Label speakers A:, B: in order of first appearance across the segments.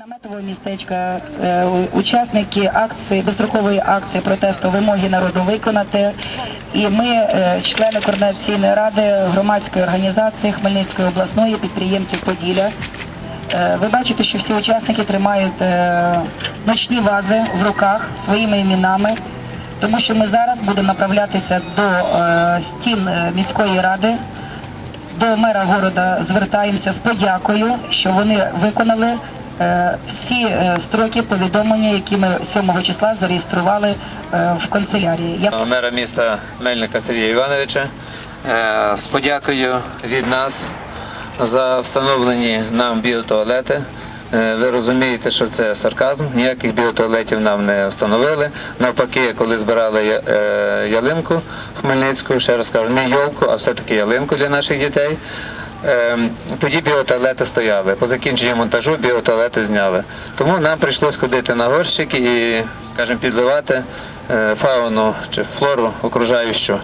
A: наметового містечка е, учасники акції безстрокової акції протесту вимоги народу виконати. І ми, е, члени координаційної ради громадської організації Хмельницької обласної підприємців Поділля. Е, Ви бачите, що всі учасники тримають ночні вази в руках своїми іменами, тому що ми зараз будемо направлятися до стін міської ради до мера города звертаємося з подякою, що вони виконали всі е, строки повідомлення, які ми 7 числа зареєстрували е, в канцелярії. Я
B: мера міста Мельника Сергія Івановича е, з подякою від нас за встановлені нам біотуалети. Е, Ви розумієте, що це сарказм. Ніяких біотуалетів нам не встановили. Навпаки, коли збирали е, ялинку Хмельницьку, ще раз кажу, не йолку, а все-таки ялинку для наших дітей. Е, Тоді біотуалети стояли. По закінченню монтажу біотуалети зняли. Тому нам прийшлось ходити на горщик і, скажімо, підливати е, фауну чи флору окружаючу.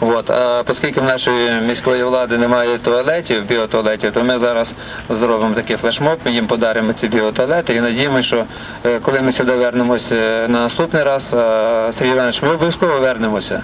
B: От. А оскільки в нашої міської влади немає туалетів, біотуалетів, то ми зараз зробимо такий флешмоб, їм подаримо ці біотуалети і надіємося, що е, коли ми сюди вернемося на наступний раз, Сергій Іванович, ми обов'язково вернемося.